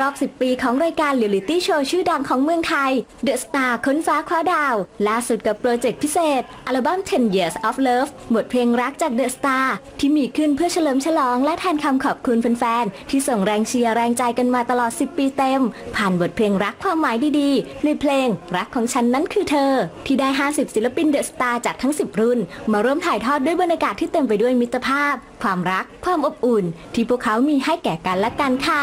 รอบ 10 ปีของรายการเรียลิตี้โชว์ชื่อดังของเมืองไทย The Star ค้นฟ้าคว้าดาว ล่าสุดกับโปรเจกต์พิเศษ อัลบั้ม 10 Years of Love บทเพลงรักจาก The Star ที่มีขึ้นเพื่อเฉลิมฉลองและแทนคำขอบคุณแฟนๆ ที่ส่งแรงเชียร์แรงใจกันมาตลอด 10 ปีเต็ม ผ่านบทเพลงรักความหมายดีๆ ในเพลงรักของฉันนั้นคือเธอ ที่ได้ 50 ศิลปิน The Star จากทั้ง 10 รุ่น มาร่วมถ่ายทอดด้วยบรรยากาศที่เต็มไปด้วยมิตรภาพ ความรัก ความอบอุ่น ที่พวกเขามีให้แก่กันและกันค่ะ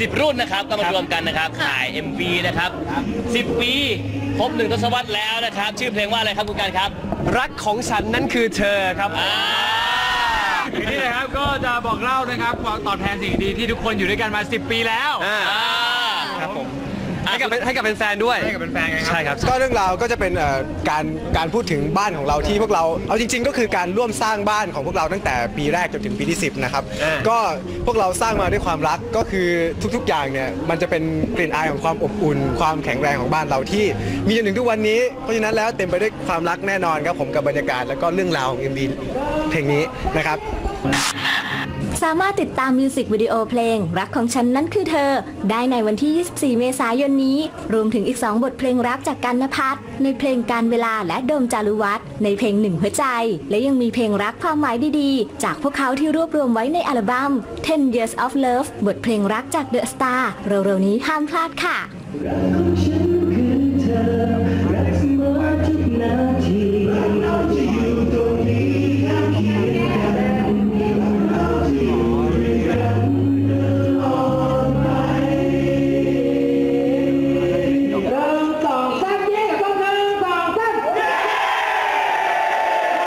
10 รุ่นนะครับก็มารวมกันนะครับถ่าย MV นะครับ10 ปีครบหนึ่งทศวรรษแล้วนะครับ ชื่อเพลงว่าอะไรครับคุณการครับรักของฉันนั่นคือเธอครับนี่นะครับก็จะบอกเล่านะครับควตอบแทนสิ่งดีที่ทุกคนอยู่ด้วยกันมา 10 ปีแล้วครับผม ให้กับให้กับเป็นแฟนๆด้วยให้กับเป็นแฟนกันครับ ใช่ครับ ก็เรื่องราวก็จะเป็นเอ่อการการพูดถึงบ้านของเราที่พวกเราเอาจริง ๆ ก็คือการร่วมสร้างบ้านของพวกเราตั้งแต่ปีแรกจนถึงปีที่ 10นะครับอ่า ก็พวกเราสร้างมาด้วยความรักก็คือทุก ๆ อย่างเนี่ยมันจะเป็นกลิ่นอายของความอบอุ่น ความแข็งแรงของบ้านเราที่ มีจนถึงทุกวันนี้เพราะฉะนั้นแล้วเต็มไปด้วยความรักแน่นอนครับผมกับบรรยากาศแล้วก็เรื่องราวของ MV เพลงนี้นะครับสามารถติดตามมิวสิกวิดีโอเพลง รักของฉันนั้นคือเธอ ได้ในวันที่ 24 เมษายนนี้ รวมถึงอีก 2 บทเพลงรักจากกันนภัทรในเพลงการเวลาและโดมจารุวัฒน์ในเพลงหนึ่งหัวใจ และยังมีเพลงรักความหมายดีๆ จากพวกเขาที่รวบรวมไว้ในอัลบั้ม 10 Years of Love บทเพลงรักจาก The Star เร็วๆนี้ห้ามพลาดค่ะรักของฉันคือเธอ